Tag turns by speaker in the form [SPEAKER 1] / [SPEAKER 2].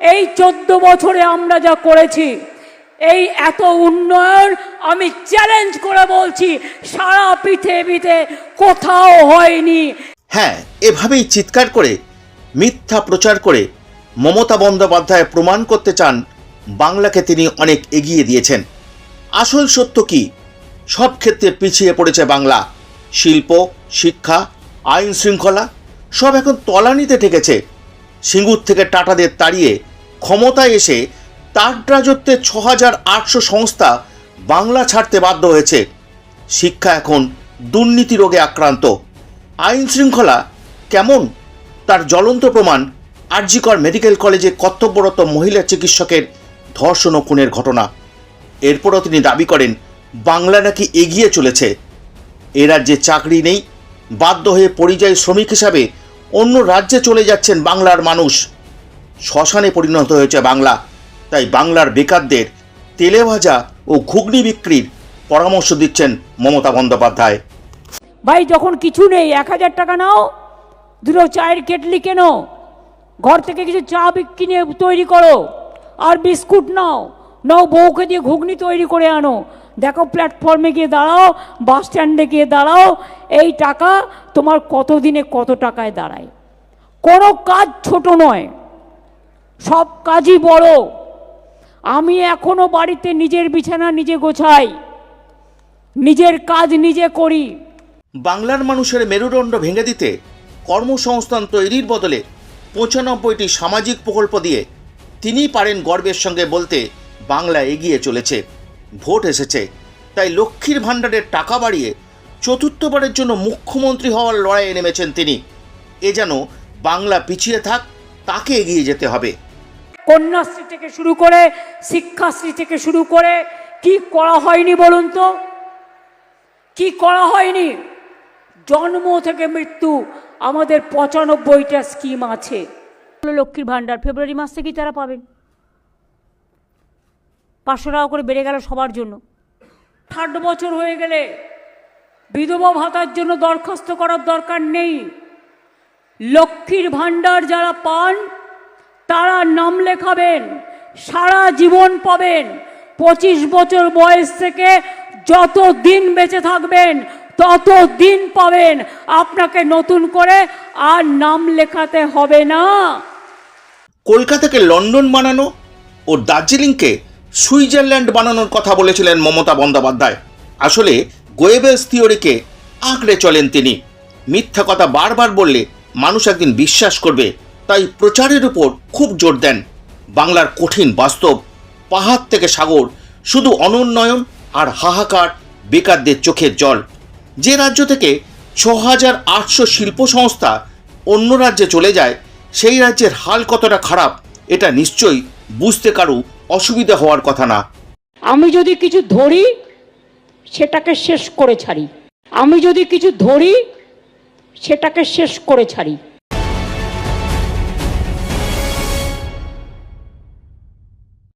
[SPEAKER 1] এই চোদ্দ বছরে আমরা যা করেছি, এই এত উন্নয়ন আমি চ্যালেঞ্জ করে বলছি, সারা পৃথিবীতে কোথাও হয়নি।
[SPEAKER 2] হ্যাঁ এভাবেই চিৎকার করে, মিথ্যা প্রচার করে মমতা বন্দ্যোপাধ্যায় প্রমাণ করতে চান, বাংলাকে তিনি অনেক এগিয়ে দিয়েছেন। আসল সত্য কি? সব ক্ষেত্রে পিছিয়ে পড়েছে বাংলা। শিল্প, শিক্ষা, আইন শৃঙ্খলা, সব এখন তলানিতে ঠেকেছে। সিঙ্গুর থেকে টাটাদের তাড়িয়ে ক্ষমতায় এসে তার ছ হাজার আটশো সংস্থা বাংলা ছাড়তে বাধ্য হয়েছে। শিক্ষা এখন দুর্নীতি রোগে আক্রান্ত। আইন শৃঙ্খলা কেমন? তার জ্বলন্ত প্রমাণ আরজিকর মেডিকেল কলেজে কর্তব্যরত মহিলা চিকিৎসকের ধর্ষণ ও খুনের ঘটনা। এরপরও তিনি দাবি করেন, বাংলা নাকি এগিয়ে চলেছে। এ রাজ্যে চাকরি নেই, বাধ্য হয়ে পরিযায়ী শ্রমিক হিসাবে অন্য রাজ্যে চলে যাচ্ছেন বাংলার মানুষ। শ্মশানে পরিণত হয়েছে বাংলা। তাই বাংলার বেকারদের তেলে ভাজা ও ঘুগনি বিক্রির পরামর্শ দিচ্ছেন মমতা বন্দ্যোপাধ্যায়।
[SPEAKER 1] ভাই, যখন কিছু নেই, এক হাজার টাকা নাও। দুটো চায়ের কেটলি কেনো। ঘর থেকে কিছু চা কিনে তৈরি করো। আর বিস্কুট নাও। নাও বউকে দিয়ে ঘুগনি তৈরি করে আনো। দেখো প্ল্যাটফর্মে গিয়ে দাঁড়াও, বাস স্ট্যান্ডে গিয়ে দাঁড়াও। এই টাকা তোমার কত দিনে কত টাকায় দাঁড়ায়? কোনো কাজ ছোট নয়। সব কাজই বড়। আমি এখনও বাড়িতে নিজের বিছানা নিজে গোছাই, নিজের কাজ নিজে করি।
[SPEAKER 2] বাংলার মানুষের মেরুদণ্ড ভেঙে দিতে কর্মসংস্থান তৈরির বদলে পঁচানব্বইটি সামাজিক প্রকল্প দিয়ে তিনি পারেন গর্বের সঙ্গে বলতে বাংলা এগিয়ে চলেছে, ভোট এসেছে। তাই লক্ষ্মীর ভাণ্ডারের টাকা বাড়িয়ে চতুর্থবারের জন্য মুখ্যমন্ত্রী হওয়ার লড়াইয়ে নেমেছেন তিনি। এ যেন বাংলা পিছিয়ে থাক, তাকে এগিয়ে যেতে হবে।
[SPEAKER 1] কন্যাশ্রী থেকে শুরু করে শিক্ষাশ্রী থেকে শুরু করে কি করা হয়নি বলুন তো? কি করা হয়নি? জন্ম থেকে মৃত্যু আমাদের পঁচানব্বইটা স্কিম আছে। লক্ষ্মীর ভাণ্ডার ফেব্রুয়ারি মাস থেকেই তারা পাবেন পাঁচশো টাকা করে বেড়ে গেল সবার জন্য। ষাট বছর হয়ে গেলে বিধবা ভাতার জন্য দরখাস্ত করার দরকার নেই। লক্ষ্মীর ভাণ্ডার যারা পান তারা নাম লেখাবেন, সারা জীবন পাবেন। পঁচিশ বছর বয়স থেকে যত দিন বেঁচে থাকবেন, তত দিন পাবেন। আপনাকে নতুন করে আর নাম লেখাতে হবে না।
[SPEAKER 2] কলকাতাকে লন্ডন বানানো ও দার্জিলিংকে সুইজারল্যান্ড বানানোর কথা বলেছিলেন মমতা বন্দ্যোপাধ্যায়। আসলে গোয়েবেলস থিওরিকে আঁকড়ে চলেন তিনি। মিথ্যা কথা বারবার বললে মানুষ একদিন বিশ্বাস করবে তাই প্রচারের উপর খুব জোর দেন। বাংলার কঠিন বাস্তব, পাহাড় থেকে সাগর, শুধু অনুন্নয়ন আর হাহাকার বেকারদের চোখের জল। যে রাজ্য থেকে ছ হাজার আটশো শিল্প সংস্থা অন্য রাজ্যে চলে যায়, সেই রাজ্যের হাল কতটা খারাপ, এটা নিশ্চয়ই বুঝতে কারও অসুবিধা হওয়ার কথা না।
[SPEAKER 1] আমি যদি কিছু ধরি, সেটাকে শেষ করে ছাড়ি। আমি যদি কিছু ধরি, সেটাকে শেষ করে ছাড়ি।